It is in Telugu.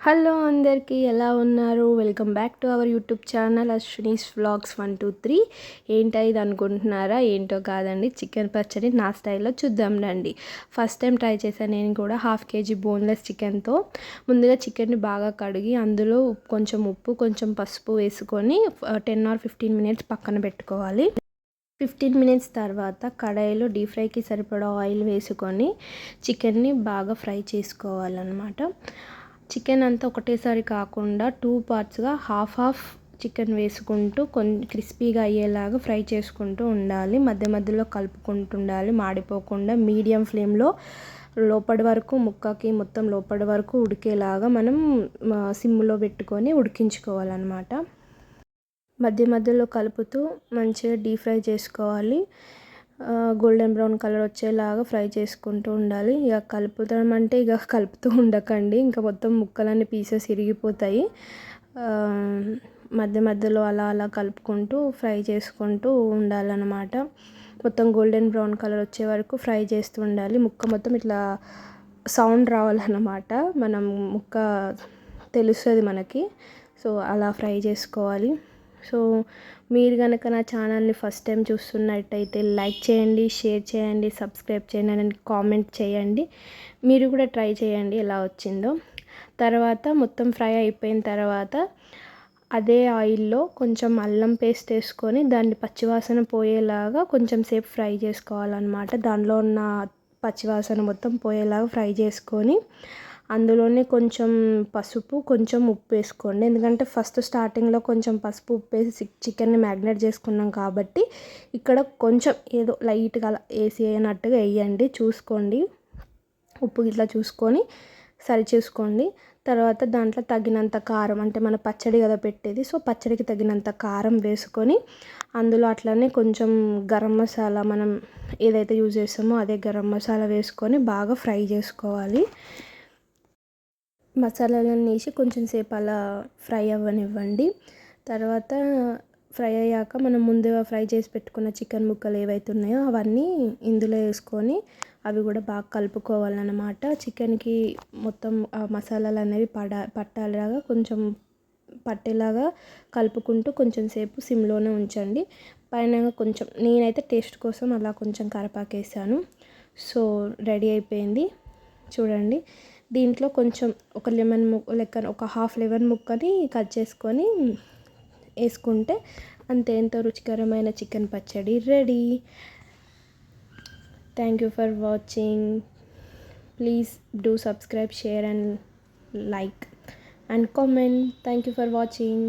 హలో అందరికీ ఎలా ఉన్నారు? Welcome back to our YouTube channel Ashwini's vlogs one two three. ఏంటో ఇది అనుకుంటున్నారా? ఏంటో కాదండి. చికెన్ పచ్చడి నా స్టైల్లో చూద్దాం రండి. ఫస్ట్ టైం ట్రై చేశాను నేను కూడా హాఫ్ కేజీ బోన్లెస్ చికెన్తో. ముందుగా చికెన్ని బాగా కడిగి అందులో కొంచెం ఉప్పు కొంచెం పసుపు వేసుకొని టెన్ ఆర్ ఫిఫ్టీన్ మినిట్స్ పక్కన పెట్టుకోవాలి. ఫిఫ్టీన్ మినిట్స్ తర్వాత కడాయిలో డీప్ ఫ్రైకి సరిపడా ఆయిల్ వేసుకొని చికెన్ని బాగా ఫ్రై చేసుకోవాలన్నమాట. చికెన్ అంతా ఒకటేసారి కాకుండా టూ పార్ట్స్గా హాఫ్ హాఫ్ చికెన్ వేసుకుంటూ కొంచెం క్రిస్పీగా అయ్యేలాగా ఫ్రై చేసుకుంటూ ఉండాలి. మధ్య మధ్యలో కలుపుకుంటూ ఉండాలి మాడిపోకుండా మీడియం ఫ్లేమ్లో లోపటి వరకు ముక్కకి మొత్తం లోపటి వరకు ఉడికేలాగా మనం సిమ్లో పెట్టుకొని ఉడికించుకోవాలన్నమాట. మధ్య మధ్యలో కలుపుతూ మంచిగా డీప్ ఫ్రై చేసుకోవాలి. గోల్డెన్ బ్రౌన్ కలర్ వచ్చేలాగా ఫ్రై చేసుకుంటూ ఉండాలి. ఇక కలుపుతాం అంటే ఇక కలుపుతూ ఉండకండి. ఇంకా మొత్తం ముక్కలన్నీ పీసెస్ ఇరిగిపోతాయి. మధ్య మధ్యలో అలా అలా కలుపుకుంటూ ఫ్రై చేసుకుంటూ ఉండాలన్నమాట. మొత్తం గోల్డెన్ బ్రౌన్ కలర్ వచ్చే వరకు ఫ్రై చేస్తూ ఉండాలి. ముక్క మొత్తం ఇట్లా సౌండ్ రావాలన్నమాట. మనం ముక్క తెలుస్తుంది మనకి. సో అలా ఫ్రై చేసుకోవాలి. సో మీరు కనుక నా ఛానల్ని ఫస్ట్ టైం చూస్తున్నట్టయితే లైక్ చేయండి షేర్ చేయండి సబ్స్క్రైబ్ చేయండి అని కామెంట్ చేయండి. మీరు కూడా ట్రై చేయండి ఎలా వచ్చిందో. తర్వాత మొత్తం ఫ్రై అయిపోయిన తర్వాత అదే ఆయిల్లో కొంచెం అల్లం పేస్ట్ వేసుకొని దాన్ని పచ్చివాసన పోయేలాగా కొంచెం సేపు ఫ్రై చేసుకోవాలన్నమాట. దానిలో ఉన్న పచ్చివాసన మొత్తం పోయేలాగా ఫ్రై చేసుకొని అందులోనే కొంచెం పసుపు కొంచెం ఉప్పు వేసుకోండి. ఎందుకంటే ఫస్ట్ స్టార్టింగ్లో కొంచెం పసుపు ఉప్పు వేసి చికెన్ని మ్యాగ్నేట్ చేసుకున్నాం కాబట్టి ఇక్కడ కొంచెం ఏదో లైట్గా అలా వేసి అయినట్టుగా వేయండి. చూసుకోండి. ఉప్పు ఇట్లా చూసుకొని సరి చేసుకోండి. తర్వాత దాంట్లో తగినంత కారం అంటే మన పచ్చడి కదా పెట్టేది సో పచ్చడికి తగినంత కారం వేసుకొని అందులో అట్లనే కొంచెం గరం మసాలా మనం ఏదైతే యూజ్ చేస్తామో అదే గరం మసాలా వేసుకొని బాగా ఫ్రై చేసుకోవాలి. మసాలాలను వేసి కొంచెం సేపు అలా ఫ్రై అవ్వనివ్వండి. తర్వాత ఫ్రై అయ్యాక మనం ముందుగా ఫ్రై చేసి పెట్టుకున్న చికెన్ ముక్కలు ఏవైతే ఉన్నాయో అవన్నీ ఇందులో వేసుకొని అవి కూడా బాగా కలుపుకోవాలన్నమాట. చికెన్కి మొత్తం ఆ మసాలాలు అనేవి పడ పట్టాలాగా కొంచెం పట్టేలాగా కలుపుకుంటూ కొంచెం సేపు సిమ్లోనే ఉంచండి. పైన కొంచెం నేనైతే టేస్ట్ కోసం అలా కొంచెం కరపాకేసాను. సో రెడీ అయిపోయింది. చూడండి. దీంట్లో కొంచెం ఒక లెమన్ ముక్క లెక్క ఒక హాఫ్ లెమన్ ముక్కని కట్ చేసుకొని వేసుకుంటే అంతే ఎంతో రుచికరమైన చికెన్ పచ్చడి ready. Thank you for watching please do subscribe share and like and comment thank you for watching